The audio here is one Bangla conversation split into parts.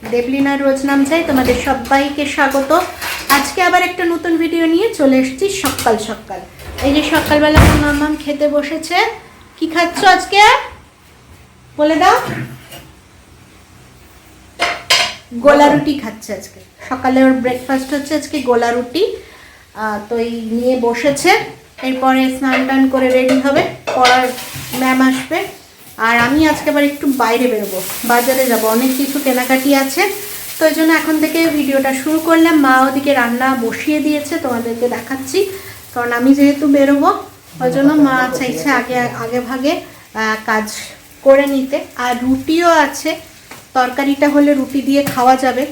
দেবলিনার রোজ নাম চাই, তোমাদের সবাইকে স্বাগত। আজকে আবার একটা নতুন ভিডিও নিয়ে চলে এসেছি সকাল সকাল। এই যে সকালবেলা আমার মামাম খেতে বসেছে, কি খাচ্ছ আজকে? বলে দাও। গোলা রুটি খাচ্ছে আজকে। সকালে ওর ব্রেকফাস্ট হচ্ছে আজকে গোলা রুটি। তো এই নিয়ে বসেছে। এরপরে স্নান টান করে রেডি হবে। পড়ার ম্যাম আসবে। আর আমি আজকে আবার একটু বাইরে বেরোবো, বাজারে যাব। অনেক কিছু কেনাকাটি আছে, তো এই জন্য এখন থেকে ভিডিওটা শুরু করলাম। মা ওদিকে রান্না বসিয়ে দিয়েছে, তোমাদেরকে দেখাচ্ছি। কারণ আমি যেহেতু বেরোবো, ওই জন্য মা চাইছে আগে আগে ভাগে কাজ করে নিতে। আর রুটিও আছে, তরকারিটা হলে রুটি দিয়ে খাওয়া যাবে।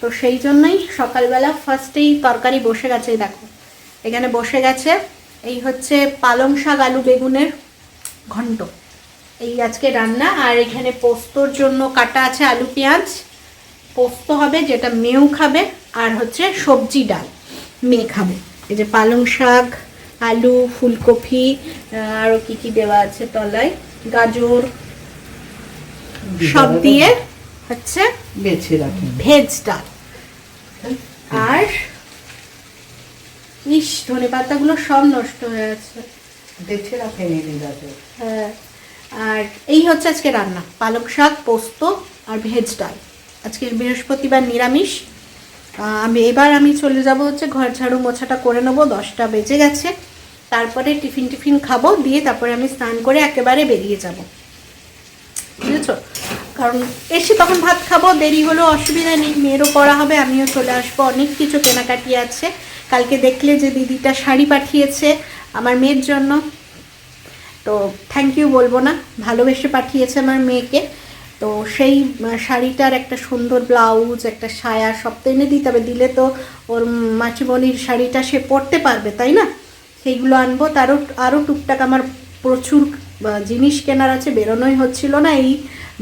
তো সেই জন্যই সকালবেলা ফার্স্টেই তরকারি বসে গেছে দেখো। এখানে বসে গেছে, এই হচ্ছে পালং শাক আলু বেগুনের ঘন্ট। এই আজকে রান্না আর এখানে পোস্তর জন্য কাটা আছে আলু পেঁয়াজ। পোস্ত হবে যেটা মেয়েও খাবে আর হচ্ছে সবজি ডাল মেয়ে খাবে। এই যে পালং শাক আলু ফুলকপি আরও কি কি দেওয়া আছে তলায়? গাজর সব দিয়ে হচ্ছে বেছে ভেজ ডাল। আর ইস ধনে পাতাগুলো সব নষ্ট হয়ে আছে বেছে রাখেন হ্যাঁ। আর এই হচ্ছে আজকে রান্না পালক শাক, পোস্ত আর ভেজ ডাল। আজকে বৃহস্পতিবার নিরামিষ। আমি এবার আমি চলে যাব হচ্ছে ঘর ঝাড়ু মোছাটা করে নেব, দশটা বেজে গেছে। তারপরে টিফিন টিফিন খাব, দিয়ে তারপরে আমি স্নান করে একেবারে বেরিয়ে যাব। বুঝেছ? কারণ এসে তখন ভাত খাব, দেরি হলেও অসুবিধা নেই, মেয়েরও পড়া হবে, আমিও চলে আসব। অনেক কিছু কেনাকাটি আছে। কালকে দেখলে যে দিদিটা শাড়ি পাঠিয়েছে আমার মেয়ের জন্য। তো থ্যাংক ইউ বলব না। ভালোবেসে পাঠিয়েছে আমার মেয়েকে। তো সেই শাড়িটার একটা সুন্দর ব্লাউজ একটা সায়া সব তো এনে দিতে হবে। দিলে তো ওর মাচিমণির শাড়িটা সে পরতে পারবে, তাই না? সেইগুলো আনব। তারও, আরও টুকটাক আমার প্রচুর জিনিস কেনার আছে। বেরোনোই হচ্ছিল না। এই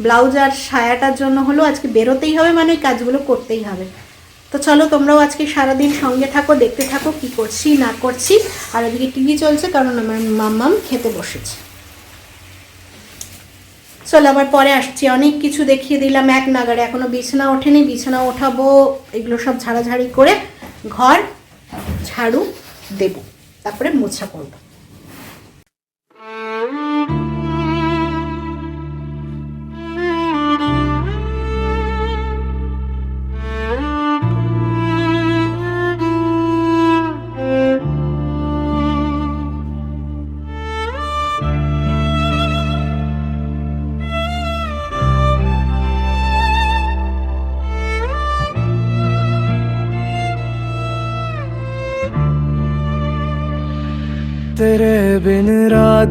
ব্লাউজ আর সায়াটার জন্য হলো আজকে বেরোতেই হবে মানে কাজগুলো করতেই হবে। তো চলো তোমরাও আজকে সারাদিন সঙ্গে থাকো, দেখতে থাকো কি করছি, না করছি। আর ওদিকে টিভি চলছে কারণ আমার মাম্মাম খেতে বসেছে। চলো আবার পরে আসছি। অনেক কিছু দেখিয়ে দিলাম এক নাগারে এখনও বিছানা ওঠেনি, বিছানা ওঠাবো, এগুলো সব ঝাড়াঝাড়ি করে ঘর, ঝাড়ু দেব। তারপরে মোছা করব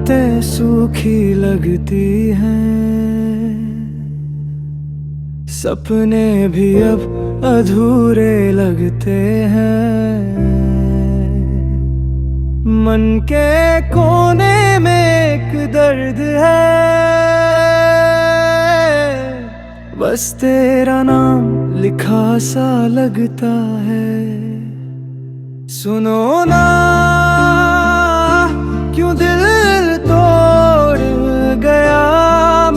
रातें सूखी लगती हैं। सपने भी अब अधूरे लगते हैं। मन के कोने में एक दर्द है। बस तेरा नाम लिखा सा लगता है। सुनो ना।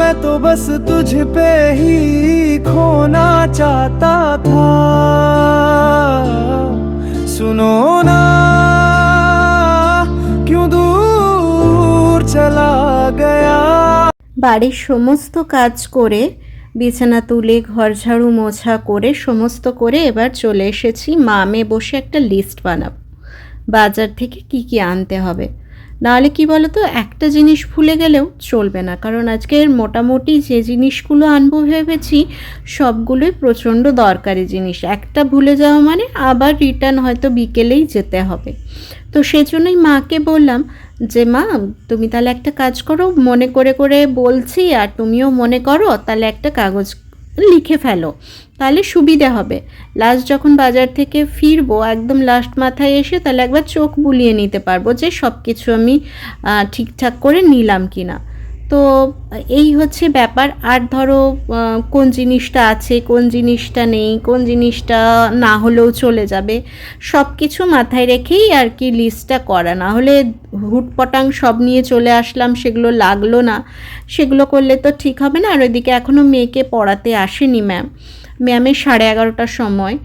मैं तो बस तुझ पे ही खोना चाहता था सुनो ना क्यों दूर चला गया বাড়ির সমস্ত কাজ করে বিছানা তুলে ঘর ঝাড়ু মোছা করে সমস্ত করে এবার চলে এসেছি মামে বসে একটা লিস্ট বানাবো বাজার থেকে কি কি আনতে হবে নাহলে কি বলো তো একটা জিনিস ভুলে গেলেও চলবে না। কারণ আজকের মোটামুটি যে জিনিসগুলো আনব ভেবেছি, সবগুলোই প্রচণ্ড দরকারি জিনিস। একটা ভুলে যাওয়া মানে আবার রিটার্ন হয়তো বিকেলেই যেতে হবে। তো সেজন্যই মাকে বললাম যে, মা, তুমি তাহলে একটা কাজ করো, মনে করে করে বলছি, আর তুমিও মনে করো, তাহলে একটা কাগজ লিখে ফেলো। তাহলে সুবিধে হবে। লাস্ট যখন বাজার থেকে ফিরবো, একদম লাস্ট মাথায় এসে তাহলে একবার চোখ বুলিয়ে নিতে পারব যে সব কিছু আমি ঠিকঠাক করে নিলাম কি না তো এই হচ্ছে ব্যাপার। আর ধরো কোন জিনিসটা আছে, কোন জিনিসটা নেই, কোন জিনিসটা না হলেও চলে যাবে সব কিছু মাথায় রেখেই আর কি লিস্টটা করা। না হলে হুটপটাং সব নিয়ে চলে আসলাম, সেগুলো লাগল না। সেগুলো করলে তো ঠিক হবে না। আর ওইদিকে এখনও মেয়েকে পড়াতে আসেনি ম্যাম ম্যামের সাড়ে এগারোটার সময়।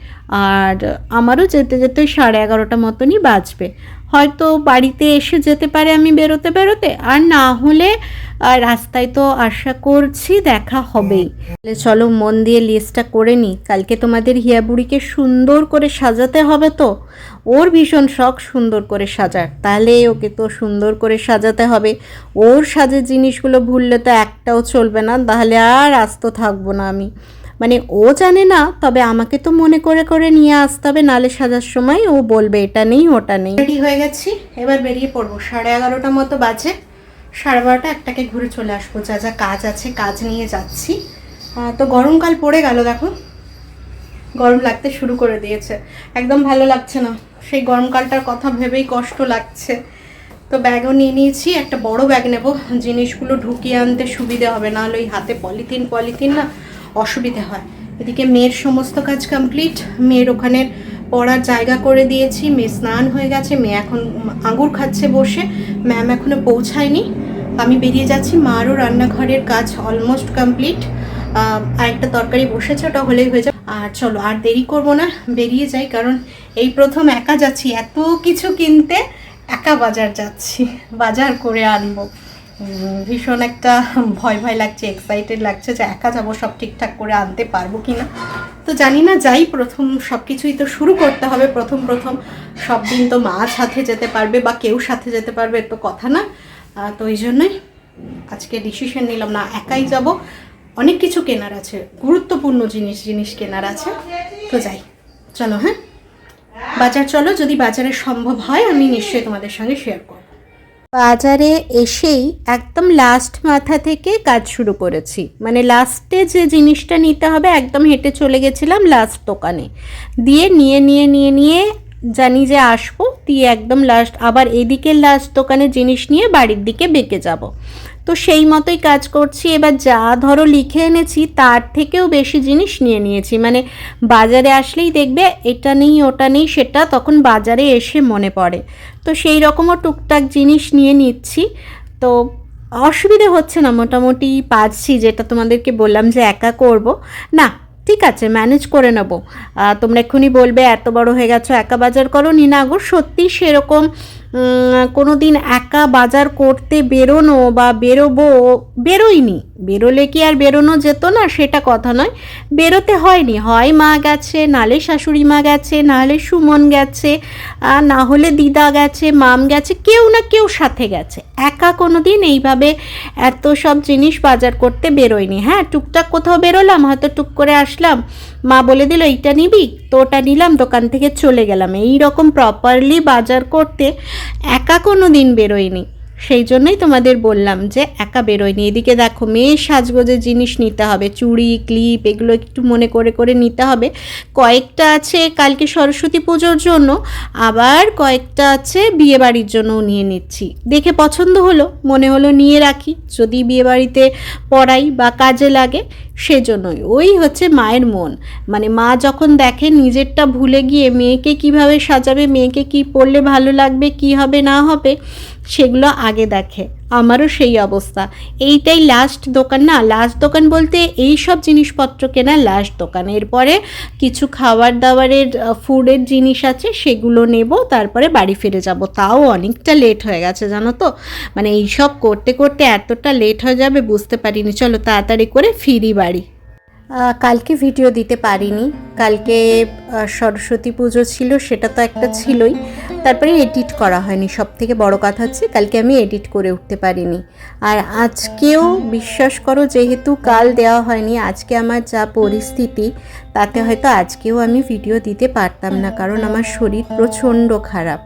আর আমারও যেতে যেতে সাড়ে এগারোটা মতনই বাজবে। হয়তো বাড়িতে এসে যেতে পারে আমি বেরোতে বেরোতে। আর না হলে রাস্তায় তো আশা করছি দেখা হবেই। তাহলে চলো মন দিয়ে লিস্টটা করে নিই কালকে তোমাদের হিয়াবুড়িকে সুন্দর করে সাজাতে হবে তো? ওর ভীষণ শখ সুন্দর করে সাজার। তাহলে ওকে তো সুন্দর করে সাজাতে হবে। ওর সাজের জিনিসগুলো ভুললে তো একটাও চলবে না। তাহলে আর আস্ত থাকব না আমি। মানে ও জানে না, তবে আমাকে তো মনে করে করে নিয়ে আসতে হবে, নালে সাজার সময় ও বলবে, এটা নেই, ওটা নেই। রেডি হয়ে গেছি, এবার বেরিয়ে পড়ব। সাড়ে এগারোটা মতো বাজে, সাড়ে বারোটা একটাকে ঘুরে চলে আসব, যা যা কাজ আছে, কাজ নিয়ে যাচ্ছি। তো গরমকাল পড়ে গেল, দেখো। গরম লাগতে শুরু করে দিয়েছে। একদম ভালো লাগছে না। সেই গরমকালটার কথা ভেবেই কষ্ট লাগছে। তো ব্যাগও নিয়ে নিয়েছি, একটা বড় ব্যাগ নেব। জিনিসগুলো ঢুকিয়ে আনতে সুবিধে হবে না হলে ওই হাতে পলিথিন পলিথিন না অসুবিধে হয়। এদিকে মেয়ের সমস্ত কাজ কমপ্লিট মেয়ের ওখানে পড়ার জায়গা করে দিয়েছি, মেয়ে স্নান হয়ে গেছে, মেয়ে এখন আঙুর খাচ্ছে বসে ম্যাম এখনও পৌঁছায়নি। আমি বেরিয়ে যাচ্ছি মারও রান্নাঘরের কাজ অলমোস্ট কমপ্লিট আর একটা তরকারি বসেছে, ওটা হলেই হয়ে যাবে। আর চলো, আর দেরি করব না, বেরিয়ে যাই, কারণ এই প্রথম একা যাচ্ছি, এত কিছু কিনতে একা বাজার যাচ্ছি, বাজার করে আনব। ভীষণ একটা ভয় ভয় লাগছে এক্সাইটেড লাগছে যে একা যাব, সব ঠিকঠাক করে আনতে পারব কি না তো জানি না, যাই, প্রথম সব কিছুই তো শুরু করতে হবে, প্রথম প্রথম সব দিন তো মা সাথে যেতে পারবে বা কেউ সাথে যেতে পারবে তো কথা না। তো ওই জন্যই আজকে ডিসিশন নিলাম, না, একাই যাব। অনেক কিছু কেনার আছে, গুরুত্বপূর্ণ জিনিস জিনিস কেনার আছে। তো যাই, চলো হ্যাঁ? বাজার চলো, যদি বাজারে সম্ভব হয়, আমি নিশ্চয়ই তোমাদের সঙ্গে শেয়ার করব। বাজারে এসেই একদম লাস্ট মাথা থেকে কাজ শুরু করেছি। মানে লাস্টে যে জিনিসটা নিতে হবে, একদম হেঁটে চলে গেছিলাম লাস্ট দোকানে। দিয়ে নিয়ে নিয়ে নিয়ে নিয়ে জানি যে আসব, দিয়ে একদম লাস্ট আবার এদিকে লাস্ট দোকানে জিনিস নিয়ে বাড়ির দিকে বেঁকে যাব। তো সেই মতোই কাজ করছি। এবার যা ধরো লিখে এনেছি, তার থেকেও বেশি জিনিস নিয়ে নিয়েছি। মানে বাজারে আসলেই দেখবে এটা নেই, ওটা নেই, সেটা তখন বাজারে এসে মনে পড়ে। তো সেই রকমও টুকটাক জিনিস নিয়ে নিচ্ছি। তো অসুবিধে হচ্ছে না, মোটামুটি পারছি যেটা তোমাদেরকে বললাম যে একা করব। না, ঠিক আছে ম্যানেজ করে নেব। তোমরা এক্ষুনি বলবে, এত বড় হয়ে গেছো, একা বাজার করো নি। না গো, সত্যি সেরকম কোনো দিন একা বাজার করতে বেরোনো বা বেরোবো, বেরোইনি। বেরোলে কি আর বেরোনো যেত না? সেটা কথা নয়। বেরোতে হয়নি। হয় মা গেছে, নালে শাশুড়ি মা গেছে নাহলে সুমন গেছে না হলে দিদা গেছে, মাম গেছে, কেউ না কেউ সাথে গেছে। একা কোনো দিন এইভাবে এত সব জিনিস বাজার করতে বেরোয়নি হ্যাঁ টুকটাক কোথাও বেরোলাম, হয়তো টুক করে আসলাম। মা বলে দিল, এইটা নিবি? তো ওটা নিলাম, দোকান থেকে চলে গেলাম। এই রকম প্রপারলি বাজার করতে একা কোনো দিন বেরোয়নি। সেই জন্যই তোমাদের বললাম যে, একা বেরোয়নি। এদিকে দেখো, মেয়ের সাজগোজের জিনিস নিতে হবে, চুড়ি, ক্লিপ, এগুলো একটু মনে করে করে নিতে হবে। কয়েকটা আছে কালকে সরস্বতী পুজোর জন্য, আবার কয়েকটা আছে বিয়েবাড়ির জন্যও নিয়ে নিচ্ছি। দেখে পছন্দ হলো, মনে হলো নিয়ে রাখি। যদি বিয়েবাড়িতে পড়াই বা কাজে লাগে সেজন্যই। ওই হচ্ছে মায়ের মন। মানে মা যখন দেখে নিজেরটা ভুলে গিয়ে মেয়েকে কীভাবে সাজাবে, মেয়েকে কি পড়লে ভালো লাগবে, কি হবে, না হবে, সেগুলো আগে দেখে। আমারও সেই অবস্থা। এইটাই লাস্ট দোকান না? লাস্ট দোকান বলতে এই সব জিনিসপত্র কেনা লাস্ট দোকান। এরপরে কিছু খাবার দাবারের ফুডের জিনিস আছে, সেগুলো নেব, তারপরে বাড়ি ফিরে যাব। তাও অনেকটা লেট হয়ে গেছে, জানো তো? মানে এইসব করতে করতে এতটা লেট হয়ে যাবে, বুঝতে পারিনি। চলো তাড়াতাড়ি করে ফিরি বাড়ি। কালকে ভিডিও দিতে পারিনি। কালকে সরস্বতী পুজো ছিল, সেটা তো একটা ছিলই। তারপরে এডিট করা হয়নি। সব থেকে বড় কথা হচ্ছে, কালকে আমি এডিট করে উঠতে পারিনি। আর আজকেও বিশ্বাস করো, যেহেতু কাল দেওয়া হয়নি, আজকে আমার যা পরিস্থিতি, তাতে হয়তো আজকেও আমি ভিডিও দিতে পারতাম না, কারণ আমার শরীর প্রচণ্ড খারাপ।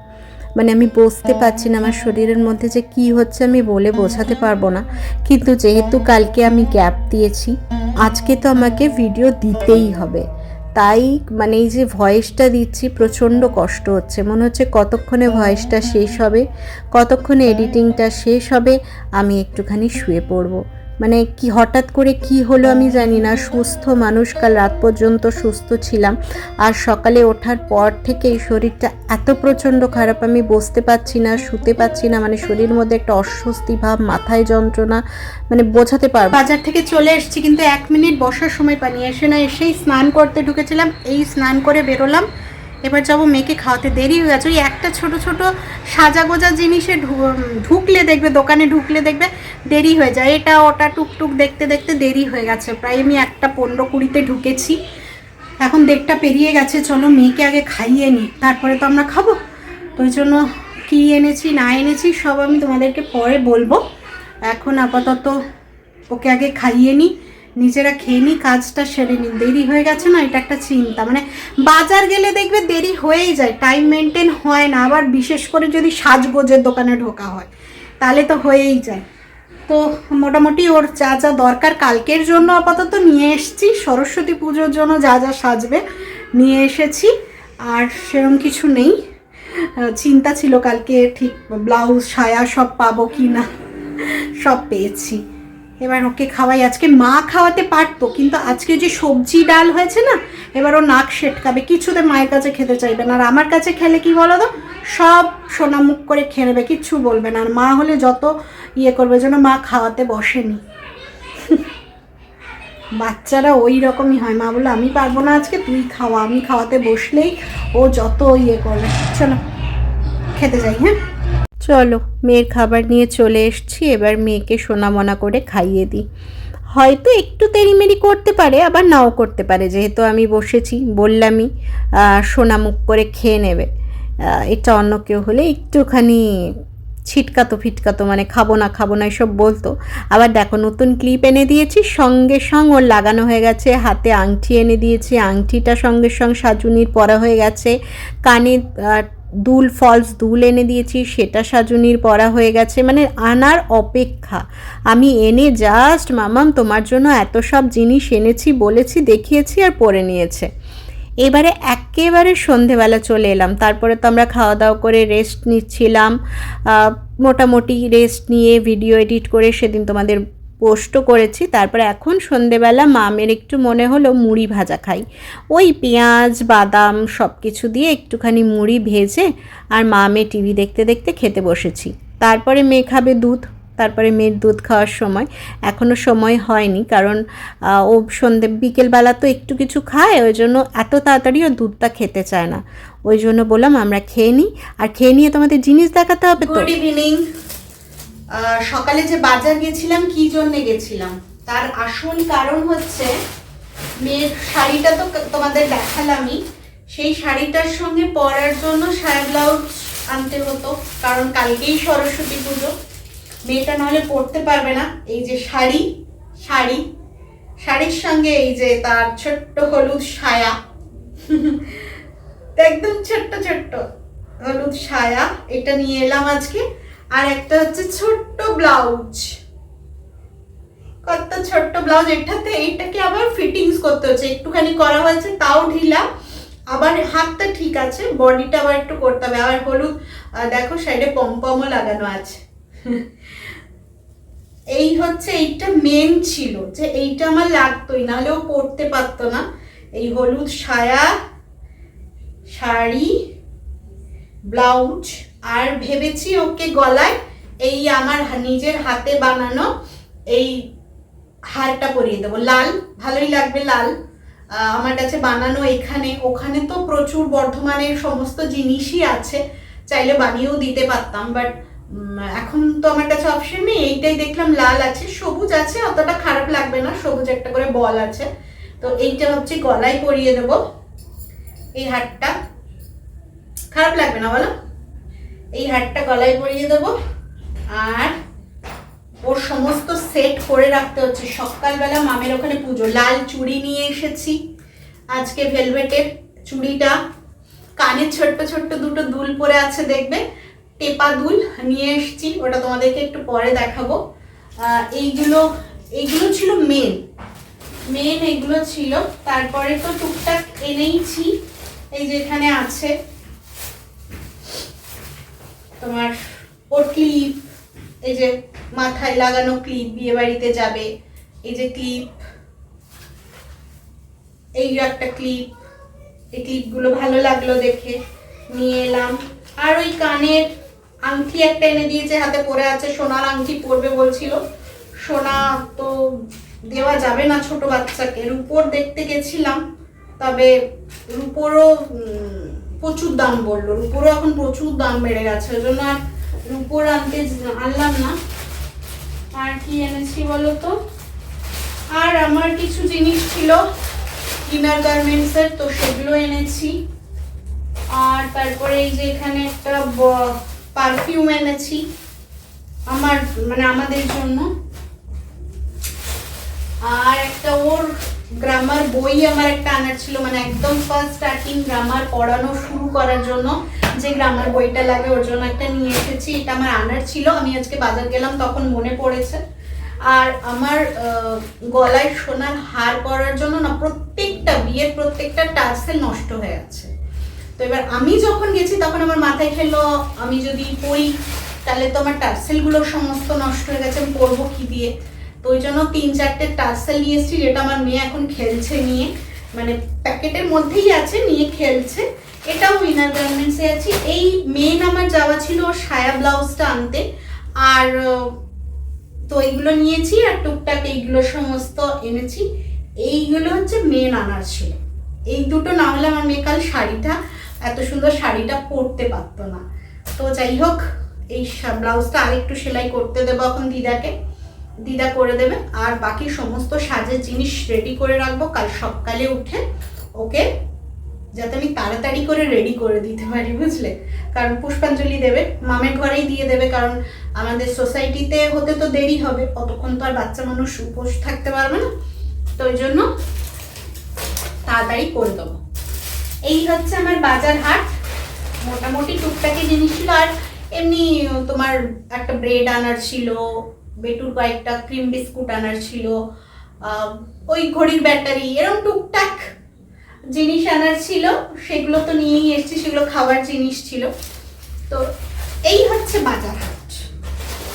মানে আমি বসতে পারছি না, আমার শরীরের মধ্যে যে কি হচ্ছে আমি বলে বোঝাতে পারব না। কিন্তু যেহেতু কালকে আমি গ্যাপ দিয়েছি আজকে তো আমাকে ভিডিও দিতেই হবে। তাই মানে এই যে ভয়েসটা দিচ্ছি, প্রচণ্ড কষ্ট হচ্ছে। মনে হচ্ছে কতক্ষণে ভয়েসটা শেষ হবে, কতক্ষণে এডিটিংটা শেষ হবে, আমি একটুখানি শুয়ে পড়ব। মানে কি হঠাৎ করে কি হলো আমি জানি না। সুস্থ মানুষ, কাল রাত পর্যন্ত সুস্থ ছিলাম। আর সকালে ওঠার পর থেকে এই শরীরটা এত প্রচণ্ড খারাপ, আমি বসতে পারছি না, শুতে পারছি না। মানে শরীর মধ্যে একটা অস্বস্তি ভাব, মাথায় যন্ত্রণা মানে বোঝাতে পারব বাজার থেকে চলে এসেছি, কিন্তু এক মিনিট বসার সময় পানি এসে না এসেই স্নান করতে ঢুকেছিলাম। এই স্নান করে বেরোলাম। এবার যাব মেয়েকে খাওয়াতে। দেরি হয়ে গেছে। ওই একটা ছোট ছোট সাজা গোজা জিনিসে ঢুকলে দেখবে, দোকানে ঢুকলে দেখবে দেরি হয়ে যায়। এটা, ওটা, টুকটুক দেখতে দেখতে দেরি হয়ে গেছে। প্রায় আমি একটা পনেরো কুড়িতে ঢুকেছি। এখন দেড়টা পেরিয়ে গেছে। চলো মেয়েকে আগে খাইয়ে নিই তারপরে তো আমরা খাব। তো ওই জন্য কী এনেছি, না এনেছি, সব আমি তোমাদেরকে পরে বলব। এখন আপাতত ওকে আগে খাইয়ে নিই নিজেরা খেয়ে নিই কাজটা সেরে নিন। দেরি হয়ে গেছে না? এটা একটা চিন্তা। মানে বাজার গেলে দেখবে দেরি হয়েই যায়। টাইম মেনটেন হয় না। আবার বিশেষ করে যদি সাজগোজের দোকানে ঢোকা হয়, তাহলে তো হয়েই যায়। তো মোটামুটি ওর যা যা দরকার কালকের জন্য আপাতত নিয়ে এসেছি। সরস্বতী পুজোর জন্য যা যা সাজবে নিয়ে এসেছি। আর সেরকম কিছু নেই। চিন্তা ছিল কালকে ঠিক ব্লাউজ, সায়া সব পাবো কি না, সব পেয়েছি। এবার ওকে খাওয়াই। আজকে মা খাওয়াতে পারতো, কিন্তু আজকে যে সবজি ডাল হয়েছে না, এবার ও নাক সেটকাবে, কিছুতে মায়ের কাছে খেতে চাইবে না। আর আমার কাছে খেলে কি বলো তো? সব সোনামুখ করে খেয়ে নেবে কিচ্ছু বলবে না। আর মা হলে যত ইয়ে করবে যেন মা খাওয়াতে বসেনি। বাচ্চারা ওই রকমই হয়। মা বলে আমি পারব না আজকে, তুই খাওয়া, আমি খাওয়াতে বসলেই ও যত ইয়ে করবে, চলো, খেতে যাই হ্যাঁ? চলো মেয়ের খাবার নিয়ে চলে এসছি এবার মেয়েকে সোনা সোনামনা করে খাইয়ে দিই। হয়তো একটু তেড়িমেড়ি করতে পারে আবার নাও করতে পারে যেহেতু আমি বসেছি বললামই আহ, সোনামুখ করে খেয়ে নেবে। এটা অন্য কেউ হলে একটুখানি ছিটকাতো ফিটকাতো মানে খাব না খাব না এসব বলতো। আবার দেখো নতুন ক্লিপ এনে দিয়েছি সঙ্গে সঙ্গ ওর লাগানো হয়ে গেছে হাতে আংটি এনে দিয়েছি আংটিটা সঙ্গে সঙ্গে সাজুনির পরা হয়ে গেছে কানে দুল ফলস দুল এনে দিয়েছি, সেটা সাজুনির পরা হয়ে গেছে মানে আনার অপেক্ষা। আমি এনে জাস্ট মামাম, তোমার জন্য এত সব জিনিস এনেছি, বলেছি, দেখিয়েছি আর পরে নিয়েছে। এবারে একেবারে সন্ধেবেলা চলে এলাম। তারপরে তো আমরা খাওয়া দাওয়া করে রেস্ট নিচ্ছিলাম। মোটামুটি রেস্ট নিয়ে ভিডিও এডিট করে সেদিন তোমাদের পোস্টও করেছি, তারপরে এখন সন্ধেবেলা মামের একটু মনে হলো মুড়ি ভাজা খাই। ওই পেঁয়াজ, বাদাম সব কিছু দিয়ে একটুখানি মুড়ি ভেজে আর মামে টিভি দেখতে দেখতে খেতে বসেছি। তারপরে মেয়ে খাবে দুধ, তারপরে মেয়ের দুধ খাওয়ার সময়। এখনও সময় হয়নি কারণ ও সন্ধে, বিকেলবেলা তো একটু কিছু খায়, ওই জন্য এত তাড়াতাড়ি ও দুধটা খেতে চায় না। ওই জন্য বললাম আমরা খেয়ে নিই, আর খেয়ে নিয়ে তোমাদের জিনিস দেখাতে হবে গুড ইভিনিং সকালে যে বাজার গেছিলাম, কি জন্য গেছিলাম? তার আসল কারণ হচ্ছে, মেয়ের শাড়িটা তো তোমাদের দেখালামই। সেই শাড়িটার সঙ্গে পরার জন্য সায়া ব্লাউজ আনতে হতো, কারণ কালকেই সরস্বতী পুজো। মেয়েটা নাহলে পরতে পারবে না। এই যে শাড়ি শাড়ি, শাড়ির সঙ্গে এই যে তার ছোট্ট হলুদ সায়া। একদম ছোট্ট ছোট্ট হলুদ সায়া, এটা নিয়ে এলাম আজকে। আর একটা হচ্ছে ছোট্ট ব্লাউজ। কত ছোট্ট ব্লাউজ, এটাতে এইটাকে আবার ফিটিংস করতে হচ্ছে। একটুখানি করা হয়েছে, তাও ঢিলা। আবার হাতটা ঠিক আছে, বডিটা আবার একটু করতে হবে। আবার হলুদ দেখো সাইডে পমপমও লাগানো আছে। এই হচ্ছে এইটা মেন ছিল যে এইটা আমার লাগতোই নাহলেও পরতে পারতো না। এই হলুদ সায়া, শাড়ি, ব্লাউজ। আর ভেবেছি ওকে গলায় এই আমার নিজের হাতে বানানো এই হারটা পরিয়ে দেবো। লাল, ভালোই লাগবে লাল। আমার কাছে বানানো এখানে। ওখানে তো প্রচুর বর্ধমানের সমস্ত জিনিসই আছে। চাইলে বানিয়েও দিতে পারতাম বাট এখন তো আমার কাছে অপশন নেই। এইটাই দেখলাম লাল আছে। সবুজ আছে, অতটা খারাপ লাগবে না। সবুজ একটা করে বল আছে। তো এইটা ভাবছি গলায় পরিয়ে দেবো। এই হারটা। খারাপ লাগবে না বলো? এই হারটা গলায় পরিয়ে দেবো। আর ওর সমস্ত সেট করে রাখতে হচ্ছে। সকালবেলা মামের ওখানে পুজো। লাল চুড়ি নিয়ে এসেছি আজকে ভেলভেটের চুড়িটা। কানের ছোট্ট ছোট্ট দুটো দুল পরে আছে, দেখবে? টেপা দুল নিয়ে এসেছি। ওটা তোমাদেরকে একটু পরে দেখাবো। এইগুলো এইগুলো ছিল মেন মেন এগুলো ছিল। তারপরে তো টুকটাক এনেইছি। এই যে এখানে আছে। তোমার ওর ক্লিপ এই যে মাথায় লাগানো ক্লিপ বিয়ে বাড়িতে যাবে, এই যে ক্লিপ এই একটা ক্লিপ এই ক্লিপগুলো ভালো লাগল দেখে, নিয়ে এলাম। আর ওই কানের আংটি একটা এনে দিয়েছে, হাতে পরে আছে, সোনার আংটি পরবে বলছিল। সোনা তো দেওয়া যাবে না ছোট বাচ্চাকে, রূপোর দেখতে গেছিলাম, তবে রূপোরও প্রচুর দাম বলল রূপোরও এখন প্রচুর দাম বেড়ে গেছে, ওই জন্য আর রূপোর আনতে আনলাম না। আর কি এনেছি বলো তো? আর আমার কিছু জিনিস ছিল ইনার গার্মেন্টসের তো সেগুলো এনেছি। আর তারপরে এই যে এখানে একটা পারফিউম এনেছি, আমার মানে আমাদের জন্য। আর একটা ওর গ্রামার বই আমার একটা আনার ছিল মানে একদম ফার্স্ট স্টার্টিং গ্রামার পড়ানো শুরু করার জন্য। যে গ্রামার বইটা লাগে, ওর জন্য একটা নিয়ে এসেছি। এটা আমার আনার ছিল, আমি আজকে বাজার গেলাম, তখন মনে পড়েছে। আর আমার গলায় সোনার হার পরার জন্য না, প্রত্যেকটা বিয়ের প্রত্যেকটা টার্সেল নষ্ট হয়ে আছে। তো এবার আমি যখন গেছি, তখন আমার মাথায় খেলো, আমি যদি পড়ি, তাহলে তো আমার টার্সেলগুলো সমস্ত নষ্ট হয়ে গেছে, আমি পরবো কি দিয়ে? তো ওই জন্য তিন চারটে টার্সেল নিয়ে এসেছি, যেটা আমার মেয়ে এখন খেলছে নিয়ে। মানে প্যাকেটের মধ্যেই আছে, নিয়ে খেলছে। এটাও উইনার গার্মেন্টসে আছে। এই মেন আমার যাওয়া ছিল সায়া ব্লাউজটা আনতে। আর তো এইগুলো নিয়েছি, আর টুকটাক এইগুলো সমস্ত এনেছি। এইগুলো হচ্ছে মেন আনার ছিল। এই দুটো না হলে আমার মেয়ে কাল শাড়িটা, এত সুন্দর শাড়িটা পরতে পারতো না। তো যাই হোক, এই ব্লাউজটা আরেকটু সেলাই করতে দেবো এখন দিদাকে। দিদা করে দেবে। আর বাকি সমস্ত সাজের জিনিস রেডি করে রাখব। কাল সকালে উঠে ওকে যাতে আমি তাড়াতাড়ি করে রেডি করে দিতে পারি, বুঝলে? কারণ পুষ্পাঞ্জলি দেবে। মামের ঘরেই দিয়ে দেবে, কারণ আমাদের সোসাইটিতে হতে তো দেরি হবে। অতক্ষণ তো আর বাচ্চা মানুষ উপোস থাকতে পারবে না। তো ওই জন্য তাড়াতাড়ি করে দেবো। এই হচ্ছে আমার বাজার হাট। মোটামুটি টুকটাকি জিনিস ছিল। আর এমনি তোমার একটা ব্রেড আনার ছিল বেটুর কয়েকটা ক্রিম বিস্কুট আনার ছিল ওই ঘড়ির ব্যাটারি এরকম টুকটাক জিনিস আনার ছিল, সেগুলো তো নিয়েই এসেছি, সেগুলো খাবার জিনিস ছিল। তো এই হচ্ছে বাজার হাট।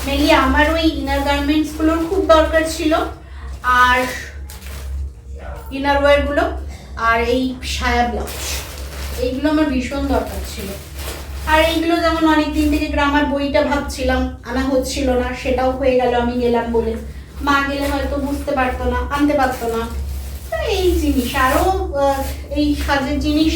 মেনলি আমার ওই ইনার গার্মেন্টসগুলোর খুব দরকার ছিল, আর ইনার ওয়্যারগুলো আর এই সায়া ব্লাউজ, এইগুলো আমার ভীষণ দরকার ছিল। আর এইগুলো যেমন অনেক দিন থেকে গ্রামার বইটা ভাবছিলাম, আনা হচ্ছিল না, সেটাও হয়ে গেল, আমি গেলাম বলে। মা গেলে হয়তো বুঝতে পারতো না, আনতে পারতো না। এই জিনিস আরও এই সাজের জিনিস,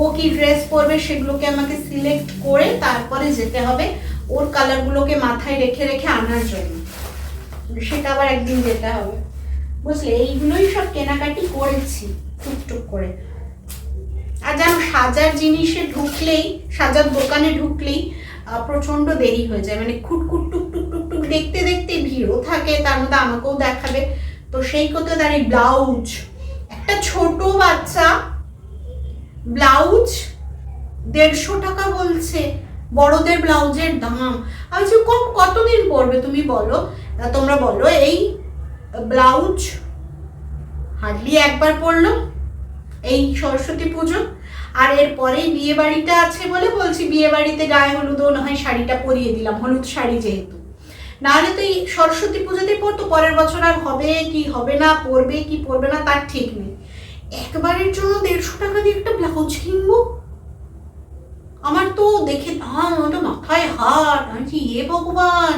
ও কি ড্রেস পরবে সেগুলোকে আমাকে সিলেক্ট করে তারপরে যেতে হবে, ওর কালারগুলোকে মাথায় রেখে রেখে আনার জন্য। সেটা আবার একদিন যেতে হবে। বুঝলে, এইগুলোই সব কেনাকাটি করেছি, টুকটুক করে। আর যেন সাজার জিনিসে ঢুকলেই সাজার দোকানে ঢুকলেই আহ, প্রচণ্ড দেরি হয়ে যায়। মানে খুটখুট টুক টুক টুক টুক দেখতে দেখতে ভিড়ও থাকে তার মধ্যে আমাকেও দেখাবে। তো সেই করতে দাঁড়িয়ে ব্লাউজ একটা ছোট বাচ্চা ব্লাউজ দেড়শো টাকা বলছে বড়দের ব্লাউজের দাম। আমি কম কতদিন পরবে তুমি বলো? তোমরা বলো এই ব্লাউজ হার্ডলি একবার পরলো এই সরস্বতী পুজো। আর এরপরেই বিয়ে বাড়িটা আছে বলে বলছি বিয়ে বাড়িতে গায়ে হলুদও না হয় শাড়িটা পরিয়ে দিলাম হলুদ শাড়ি যেহেতু। নাহলে তো এই সরস্বতী পুজোতে পরতো পরের বছর আর হবে কি হবে না পরবে কি পরবে না তার ঠিক নেই। একবারের জন্য দেড়শো টাকা দিয়ে একটা ব্লাউজ কিনবো? আমার তো দেখে আমার তো মাথায় হাত আমি বলছি, এ ভগবান!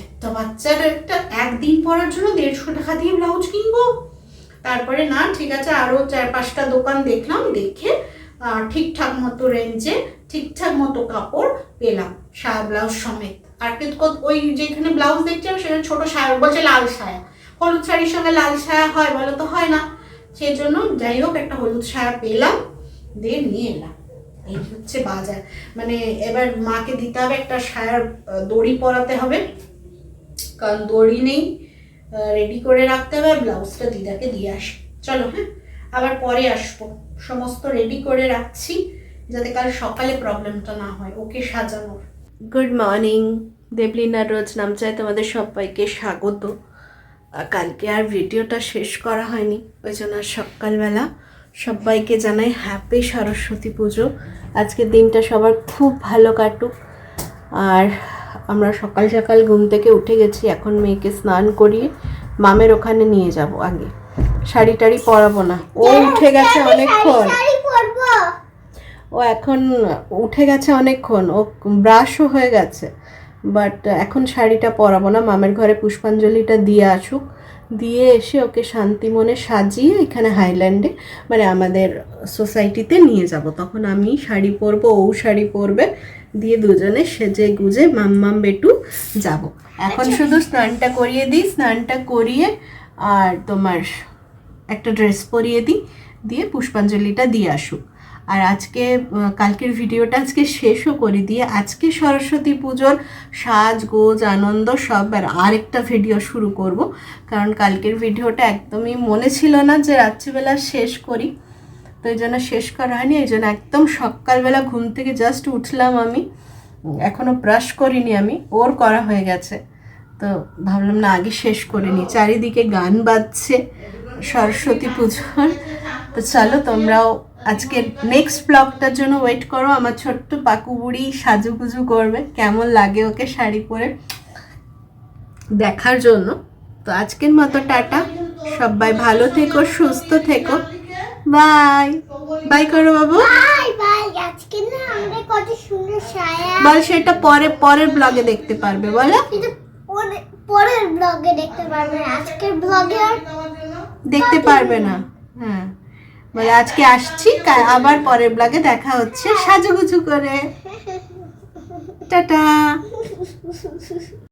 একটা বাচ্চার একটা একদিন পরার জন্য দেড়শো টাকা দিয়ে ব্লাউজ কিনবো? তারপরে না, ঠিক আছে আরও চার পাঁচটা দোকান দেখলাম, দেখে ঠিকঠাক মতো রেঞ্জে, ঠিকঠাক মতো কাপড় পেলাম সায়া ব্লাউজ সমেত। আর কিন্তু ওই যেখানে ব্লাউজ দেখছিলাম সেখানে ছোট সায়া বলছে লাল সায়া। হলুদ শাড়ির সঙ্গে লাল সায়া হয় বলো তো, হয় না। সেই জন্য যাই হোক, একটা হলুদ সায়া পেলাম, দিয়ে নিয়ে এলাম। এই হচ্ছে বাজার। মানে এবার মাকে দিতে হবে একটা সায়ার দড়ি পরাতে হবে। কারণ দড়ি নেই রেডি করে রাখতে হবে ব্লাউজটা দিদাকে দিয়ে আসি। চলো হ্যাঁ? আবার পরে আসব। সমস্ত রেডি করে রাখছি, যাতে কাল সকালে প্রবলেমটা না হয়। ওকে সাজানোর। গুড মর্নিং দেবলিনার রোজ নাম নামচায় তোমাদের সবাইকে স্বাগত। কালকে আর ভিডিওটা শেষ করা হয়নি, ওই জন্য আর সকালবেলা সবাইকে জানাই হ্যাপি সরস্বতী পুজো। আজকের দিনটা সবার খুব ভালো কাটুক। আর আমরা সকাল সকাল ঘুম থেকে উঠে গেছি এখন মেয়েকে স্নান করিয়ে মামের ওখানে নিয়ে যাব আগে। শাড়ি টাড়ি পরাবো না। ও উঠে গেছে অনেকক্ষণ। ও এখন উঠে গেছে অনেকক্ষণ। ও ব্রাশও হয়ে গেছে। বাট এখন শাড়িটা পরাবো না। মামের ঘরে পুষ্পাঞ্জলিটা দিয়ে আসুক। দিয়ে এসে ওকে শান্তি মনে সাজিয়ে এখানে হাইল্যান্ডে মানে আমাদের সোসাইটিতে নিয়ে যাব। তখন আমি শাড়ি পরবো ও শাড়ি পরবে দিয়ে দুজনে সেজে গুজে মাম্মাম বেটু যাব। এখন শুধু স্নানটা করিয়ে দিই স্নানটা করিয়ে আর তোমার একটা ড্রেস পরিয়ে দিই দিয়ে পুষ্পাঞ্জলিটা দিয়ে আসুক। আর আজকে কালকের ভিডিওটা আজকে শেষও করে দিয়ে আজকে সরস্বতী পুজোর সাজ, গোজ, আনন্দ সব আর আরেকটা ভিডিও শুরু করব। কারণ কালকের ভিডিওটা একদমই মনে ছিল না যে রাত্রিবেলা শেষ করি। তো এই জন্য শেষ করা হয়নি, এই জন্য একদম সকালবেলা ঘুম থেকে জাস্ট উঠলাম আমি। এখনও ব্রাশ করিনি আমি, ওর করা হয়ে গেছে। তো ভাবলাম না, আগে শেষ করে চারিদিকে গান বাজছে, সরস্বতী পুজোর। তো চলো তোমরাও আজকের নেক্সট ব্লগটার জন্য ওয়েট করো আমার ছোট্ট পাকু বুড়ি সাজুগুজু করবে কেমন লাগে ওকে শাড়ি পরে দেখার জন্য। তো আজকের মতো টাটা সবাই ভালো থেকো সুস্থ থেকো বাই বাই করো বাবু। বল সেটা পরে পরের ব্লগে দেখতে পারবে বলো। পরের ব্লগে দেখতে পারবেন আজকের ব্লগে আর দেখতে পারবে না হ্যাঁ। বলে আজকে আসছি আবার পরের ব্লগে দেখা হচ্ছে। সাজুগুজু করে। টাটা।